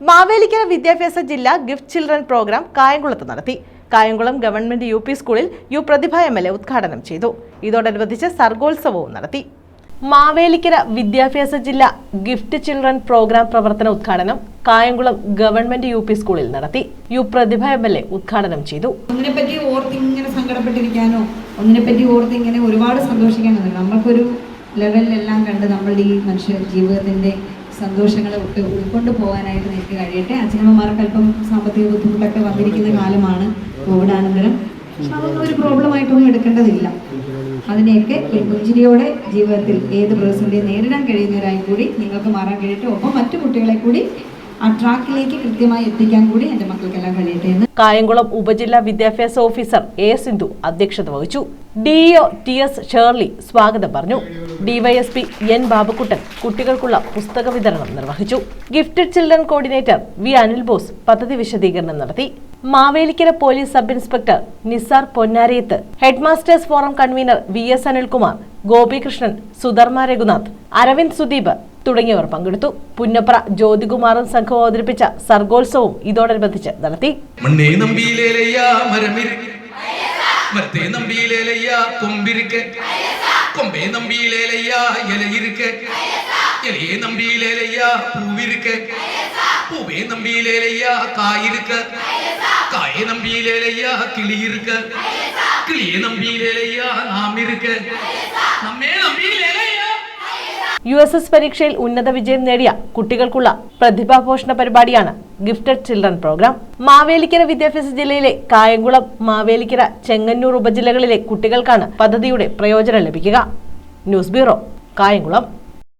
മാവേലിക്കര വിദ്യാഭ്യാസ ജില്ലാ gift children programme കായംകുളത്ത് നടത്തി. കായംകുളം ഗവൺമെന്റ് യു സ്കൂളിൽ U Prathibha M L A ഉദ്ഘാടനം ചെയ്തു. ഇതോടനുബന്ധിച്ച് സർഗോത്സവവും നടത്തി. മാവേലിക്കര വിദ്യാഭ്യാസ ജില്ല ഗിഫ്റ്റ് ചിൽഡ്രൻ പ്രോഗ്രാം പ്രവർത്തന ഉദ്ഘാടനം കായംകുളം ഗവൺമെന്റ് യു പി സ്കൂളിൽ നടത്തി. U Prathibha M L A ഉദ്ഘാടനം ചെയ്തു. ഒന്നിനെപ്പറ്റി ഓർത്ത് ഇങ്ങനെ സങ്കടപ്പെട്ടിരിക്കാനോ ഒന്നിനെ പറ്റി ഓർത്ത് ഇങ്ങനെ ഒരുപാട് സന്തോഷിക്കാനോ നമ്മൾക്കൊരു ലെവലിലെല്ലാം കണ്ട് നമ്മളുടെ ഈ മനുഷ്യ ജീവിതത്തിന്റെ സന്തോഷങ്ങളെ ഒക്കെ ഉൾക്കൊണ്ട് പോകാനായിട്ട് നിങ്ങൾക്ക് കഴിയട്ടെ. അച്ഛനമ്മമാർക്ക് അല്പം സാമ്പത്തിക ബുദ്ധിമുട്ടൊക്കെ വന്നിരിക്കുന്ന കാലമാണ് കോവിഡാനന്തരം. പക്ഷെ അതൊന്നും ഒരു പ്രോബ്ലമായിട്ടൊന്നും എടുക്കേണ്ടതില്ല. അതിനെയൊക്കെ പുഞ്ചിരിയോടെ ജീവിതത്തിൽ ഏത് പ്രതിസന്ധി നേരിടാൻ കഴിയുന്നവരായി കൂടി നിങ്ങൾക്ക് മാറാൻ കഴിയട്ടെ. ഒപ്പം മറ്റു കുട്ടികളെ കൂടി ആ ട്രാക്കിലേക്ക് കൃത്യമായി എത്തിക്കാൻ കൂടി എന്റെ മക്കൾക്കെല്ലാം കഴിയട്ടെ എന്ന്. കായംകുളം ഉപജില്ലാ വിദ്യാഭ്യാസ ഓഫീസർ എ സിന്ധു അധ്യക്ഷത വഹിച്ചു. ഡിഇഒ ടി എസ് ഷേർലി സ്വാഗതം പറഞ്ഞു. ഡിവൈഎസ്പി എൻ ബാബുക്കുട്ടൻ കുട്ടികൾക്കുള്ള പുസ്തക വിതരണം നിർവഹിച്ചു. Gifted children coordinator V Anil Bose പദ്ധതി വിശദീകരണം നടത്തി. Mavelikkara police sub inspector Nisar Ponnariyath. Headmasters forum convener V S Anilkumar Gopikrishnan Sudharma Raghunath Aravind Sudeep തുടങ്ങിയവർ പങ്കെടുത്തു. പുന്നപ്ര ജ്യോതികുമാറും സംഘവും അവതരിപ്പിച്ച സർഗോത്സവവും ഇതോടനുബന്ധിച്ച് നടത്തി. നമ്പിയിലേലയ്യ മരമിരിക്ക് മരത്തേ നമ്പിയിലേലയ്യ കൊമ്പിരിക്ക് കൊമ്പേ നമ്പിയിലേലയ്യ ഇലയിരിക്ക് ഇലയെ നമ്പിയിലേലയ്യ പൂവിരിക്ക് പൂവേ നമ്പിയിലേലയ്യ കായിരിക്ക് കായെ നമ്പിയിലേലയ്യ കിളിയിരിക്ക് കിളിയെ നമ്പിയിലേലയ്യ നാമിരിക്ക് നമ്മേ നമ്പിയിലേലയ്യ യു എസ് എസ് പരീക്ഷയിൽ ഉന്നത വിജയം നേടിയ കുട്ടികൾക്കുള്ള പ്രതിഭാഘോഷണ പരിപാടിയാണ് ഗിഫ്റ്റഡ് ചിൽഡ്രൻ പ്രോഗ്രാം. മാവേലിക്കര വിദ്യാഭ്യാസ ജില്ലയിലെ കായംകുളം മാവേലിക്കര ചെങ്ങന്നൂർ ഉപജില്ലകളിലെ കുട്ടികൾക്കാണ് പദ്ധതിയുടെ പ്രയോജനം ലഭിക്കുക. News bureau Kayamkulam.